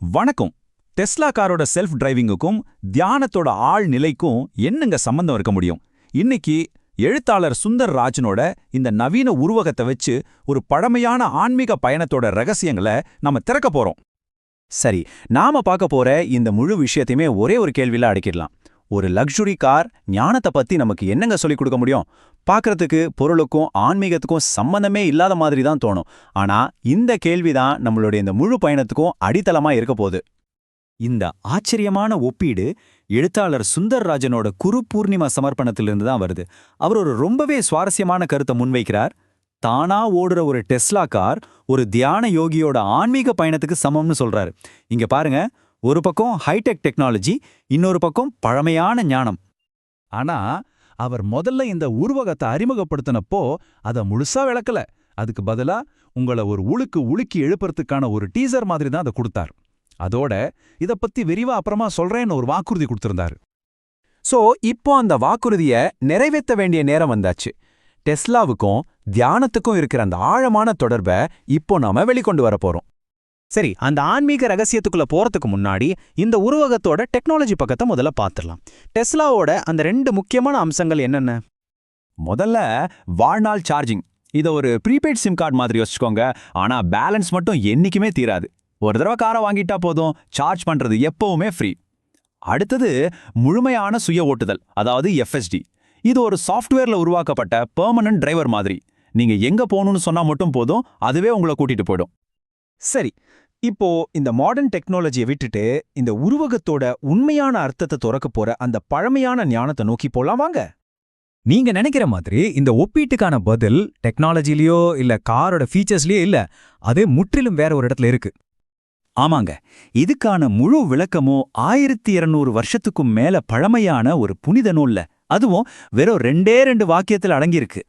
வணக்கம். டெஸ்லா காரோட செல்ஃப் டிரைவிங்குக்கும் தியானத்தோட ஆள் நிலைக்கும் என்னங்க சம்பந்தம் இருக்க முடியும்? இன்னைக்கு எழுத்தாளர் சுந்தர் ராஜனோட இந்த நவீன உருவகத்தை வச்சு ஒரு பழமையான ஆன்மீக பயணத்தோட ரகசியங்களை நம்ம திறக்க போறோம். சரி நாம பார்க்க போற இந்த முழு விஷயத்தையுமே ஒரே ஒரு கேள்வியில அடக்கிடலாம். ஒரு லக்ஸுரி கார் ஞானத்தை பத்தி நமக்கு என்னங்க சொல்லிக் கொடுக்க முடியும்? பார்க்கறதுக்கு பொருளுக்கும் ஆன்மீகத்துக்கும் சம்பந்தமே இல்லாத மாதிரி தான் தோணும். ஆனா இந்த கேள்விதான் நம்மளுடைய இந்த முழு பயணத்துக்கும் அடித்தளமா இருக்க போகுது. இந்த ஆச்சரியமான ஒப்பீடு எழுத்தாளர் சுந்தர்ராஜனோட குரு பூர்ணிமா சமர்ப்பணத்திலிருந்து தான் வருது. அவர் ஒரு ரொம்பவே சுவாரஸ்யமான கருத்தை முன்வைக்கிறார். தானா ஓடுற ஒரு டெஸ்லா கார் ஒரு தியான யோகியோட ஆன்மீக பயணத்துக்கு சமம்னு சொல்றாரு. இங்க பாருங்க ஒரு பக்கம் ஹைடெக் டெக்னாலஜி இன்னொரு பக்கம் பழமையான ஞானம். ஆனா அவர் முதல்ல இந்த உருவகத்தை அறிமுகப்படுத்தினப்போ அதை முழுசா விளக்கல. அதுக்கு பதிலா உங்கள ஒரு உழுக்கு உழுக்கி எழுப்புறதுக்கான ஒரு டீசர் மாதிரி தான் அதை கொடுத்தார். அதோட இத பத்தி விரிவா அப்புறமா சொல்றேன்னு ஒரு வாக்குறுதி கொடுத்திருந்தாரு. சோ இப்போ அந்த வாக்குறுதிய நிறைவேற்ற வேண்டிய நேரம் வந்தாச்சு. டெஸ்லாவுக்கும் தியானத்துக்கும் இருக்கிற அந்த ஆழமான தொடர்பை இப்போ நாம வெளிக்கொண்டு வரப்போறோம் சரி அந்த ஆன்மீக ரகசியத்துக்குள்ள போறதுக்கு முன்னாடி இந்த உருவகத்தோட டெக்னாலஜி பக்கத்தை முதல்ல பார்த்துடலாம் டெஸ்லாவோட அந்த ரெண்டு முக்கியமான அம்சங்கள் என்னென்ன? முதல்ல வாழ்நாள் சார்ஜிங். இதை ஒரு ப்ரீபெய்ட் சிம் கார்டு மாதிரி வச்சுக்கோங்க ஆனா பேலன்ஸ் மட்டும் என்றைக்குமே தீராது. ஒரு தடவை காரை வாங்கிட்டா போதும். சார்ஜ் பண்றது எப்பவுமே ஃப்ரீ. அடுத்தது முழுமையான சுய ஓட்டுதல் அதாவது எஃப்எஸ்டி இது ஒரு சாஃப்ட்வேர்ல உருவாக்கப்பட்ட பெர்மனன்ட் டிரைவர் மாதிரி. நீங்க எங்க போகணும்னு சொன்னா மட்டும் போதும். அதுவே உங்களை கூட்டிட்டு போயிடும். சரி இப்போ இந்த மாடர்ன் டெக்னாலஜியை விட்டுட்டு இந்த உருவகத்தோட உண்மையான அர்த்தத்தை துறக்க போற அந்த பழமையான ஞானத்தை நோக்கி போலாம் வாங்க. நீங்க நினைக்கிற மாதிரி இந்த ஒப்பீட்டுக்கான பதில் டெக்னாலஜிலயோ இல்ல காரோட ஃபீச்சர்ஸ்லயோ இல்ல அது முற்றிலும் வேற ஒரு இடத்துல இருக்கு. ஆமாங்க இதுக்கான முழு விளக்கமோ ஆயிரத்தி இருநூறு வருஷத்துக்கும் மேல பழமையான ஒரு புனித நூல்ல அதுவும் வெறும் ரெண்டே ரெண்டு வாக்கியத்துல அடங்கியிருக்கு.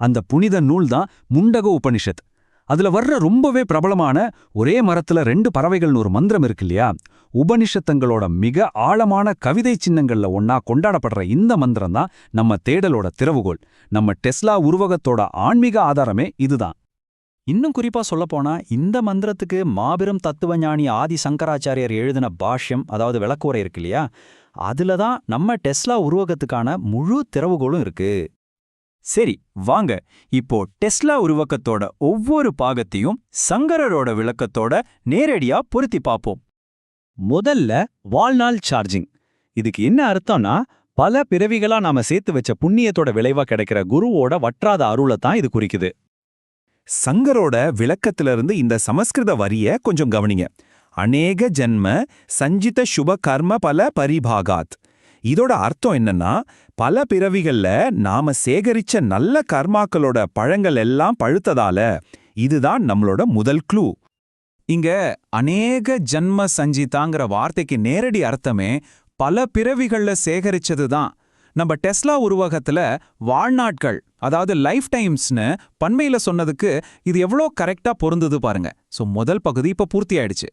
அந்த புனித நூல் தான் முண்டக உபனிஷத். அதுல வர்ற ரொம்பவே பிரபலமான ஒரே மரத்துல ரெண்டு பறவைகள்னு ஒரு மந்திரம் இருக்கு இல்லையா? உபனிஷத்தங்களோட மிக ஆழமான கவிதை சின்னங்கள்ல ஒன்னா கொண்டாடப்படுற இந்த மந்திரம் தான் நம்ம தேடலோட திறவுகோள். நம்ம டெஸ்லா உருவகத்தோட ஆன்மீக ஆதாரமே இதுதான். இன்னும் குறிப்பா சொல்லப்போனா இந்த மந்திரத்துக்கு மாபெரும் தத்துவஞானி ஆதி சங்கராச்சாரியர் எழுதின பாஷ்யம் அதாவது விளக்குறை இருக்கு இல்லையா? அதுல தான் நம்ம டெஸ்லா உருவகத்துக்கான முழு திறவுகோளும் இருக்கு. சரி வாங்க. இப்போ டெஸ்லா உருவக்கத்தோட ஒவ்வொரு பாகத்தையும் சங்கரரோட விளக்கத்தோட நேரடியா பொருத்தி பார்ப்போம். முதல்ல வாழ்நாள் சார்ஜிங். இதுக்கு என்ன அர்த்தம்னா பல பிறவிகளா நாம சேர்த்து வச்ச புண்ணியத்தோட விளைவா கிடைக்கிற குருவோட வற்றாத அருளை தான் இது குறிக்குது. சங்கரோட விளக்கத்திலிருந்து இந்த சமஸ்கிருத வரிய கொஞ்சம் கவனிங்க. அநேக ஜென்ம சஞ்சித சுப கர்ம பல பரிபாகாத். இதோட அர்த்தம் என்னன்னா பல பிறவிகள்ல நாம சேகரிச்ச நல்ல கர்மாக்களோட பழங்கள் எல்லாம் பழுத்ததால இதுதான் நம்மளோட முதல் க்ளூ. இங்க அநேக ஜன்ம சஞ்சிதாங்கிற வார்த்தைக்கு நேரடி அர்த்தமே பல பிறவிகள்ல சேகரிச்சது தான். நம்ம டெஸ்லா உருவகத்துல வாழ்நாட்கள் அதாவது லைஃப் டைம்ஸ்னு பன்மையில சொன்னதுக்கு இது எவ்வளோ கரெக்டா பொருந்தது பாருங்க. சோ முதல் பகுதி இப்ப பூர்த்தி ஆயிடுச்சு.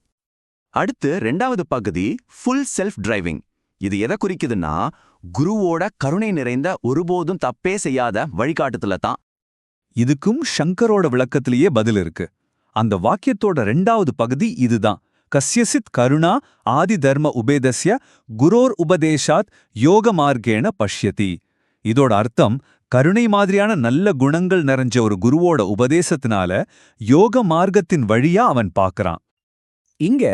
அடுத்து ரெண்டாவது பகுதி ஃபுல் செல்ஃப் டிரைவிங். இது எதை குறிக்குதுன்னா குருவோட கருணை நிறைந்த ஒருபோதும் தப்பே செய்யாத வழிகாட்டுதல தான். இதுக்கும் ஷங்கரோட விளக்கத்திலேயே பதில் இருக்கு. அந்த வாக்கியத்தோட ரெண்டாவது பகுதி இதுதான். கஸ்யசித் கருணா ஆதி தர்ம உபேதஸ்ய குரோர் உபதேசாத் யோக மார்க்கேன பஷ்யதி. இதோட அர்த்தம் கருணை மாதிரியான நல்ல குணங்கள் நிறைஞ்ச ஒரு குருவோட உபதேசத்தினால யோக மார்க்கத்தின் வழியா அவன் பார்க்கறான். இங்க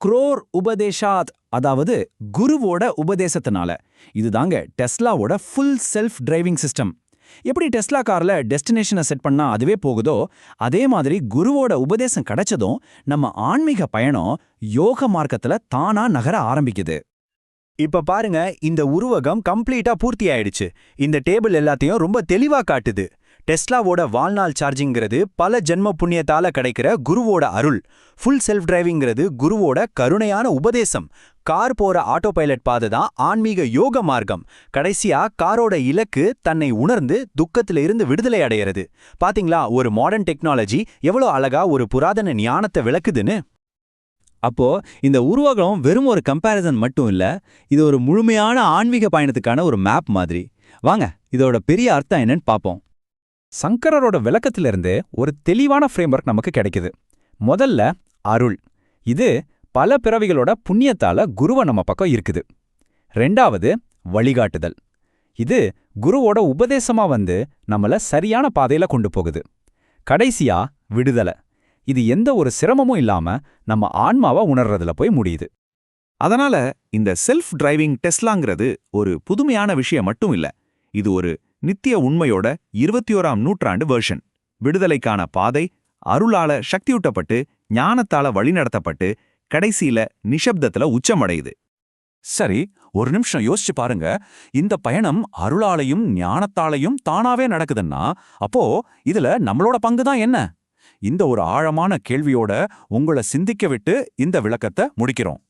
குரோர் உபதேஷாத் அதாவது குருவோட உபதேசத்தினால. இதுதாங்க டெஸ்லாவோட ஃபுல் செல்ஃப் டிரைவிங் சிஸ்டம் எப்படி டெஸ்லா கார்ல டெஸ்டினேஷனை செட் பண்ணா அதுவே போகுதோ அதே மாதிரி குருவோட உபதேசம் கிடைச்சதும் நம்ம ஆன்மீக பயணம் யோக மார்க்கத்துல தானா நகர ஆரம்பிக்குது. இப்ப பாருங்க இந்த உருவகம் கம்ப்ளீட்டா பூர்த்தி ஆயிடுச்சு இந்த டேபிள் எல்லாத்தையும் ரொம்ப தெளிவா காட்டுது. டெஸ்லாவோட வாழ்நாள் சார்ஜிங்கிறது பல ஜென்ம புண்ணியத்தால கிடைக்கிற குருவோட அருள். ஃபுல் செல்ஃப் டிரைவிங்கிறது குருவோட கருணையான உபதேசம். கார் போற ஆட்டோ பைலட் பாதை தான் ஆன்மீக யோக மார்க்கம். கடைசியா காரோட இலக்கு தன்னை உணர்ந்து துக்கத்துல இருந்து விடுதலை அடையிறது. பாத்தீங்களா? ஒரு மாடர்ன் டெக்னாலஜி எவ்வளோ அழகா ஒரு புராதன ஞானத்தை விளக்குதுன்னு. அப்போ இந்த உருவகம் வெறும் ஒரு கம்பேரிசன் மட்டும் இல்ல இது ஒரு முழுமையான ஆன்மீக பயணத்துக்கான ஒரு மேப் மாதிரி. வாங்க இதோட பெரிய அர்த்தம் என்னன்னு பாப்போம். சங்கரரோட விளக்கத்திலிருந்து ஒரு தெளிவான ஃப்ரேம்ஒர்க் நமக்கு கிடைக்குது. முதல்ல அருள். இது பல பிறவிகளோட புண்ணியத்தால குருவை நம்ம பக்கம் இருக்குது. ரெண்டாவது வழிகாட்டுதல். இது குருவோட உபதேசமா வந்து நம்மள சரியான பாதையில கொண்டு போகுது. கடைசியா விடுதலை. இது எந்த ஒரு சிரமமும் இல்லாம நம்ம ஆன்மாவை உணர்றதுல போய் முடியுது. அதனால இந்த செல்ஃப் டிரைவிங் டெஸ்லாங்கிறது ஒரு புதுமையான விஷயம் மட்டும் இல்ல. இது ஒரு நித்திய உண்மையோட இருபத்தி ஓராம் நூற்றாண்டு வெர்ஷன் விடுதலைக்கான பாதை அருளால சக்தியூட்டப்பட்டு ஞானத்தால வழிநடத்தப்பட்டு கடைசியில நிஷப்தத்துல உச்சமடையுது. சரி ஒரு நிமிஷம் யோசிச்சு பாருங்க. இந்த பயணம் அருளாலையும் ஞானத்தாலையும் தானாவே நடக்குதுன்னா அப்போ இதுல நம்மளோட பங்கு தான் என்ன? இந்த ஒரு ஆழமான கேள்வியோட உங்களை சிந்திக்க விட்டு இந்த விளக்கத்தை முடிக்கிறோம்.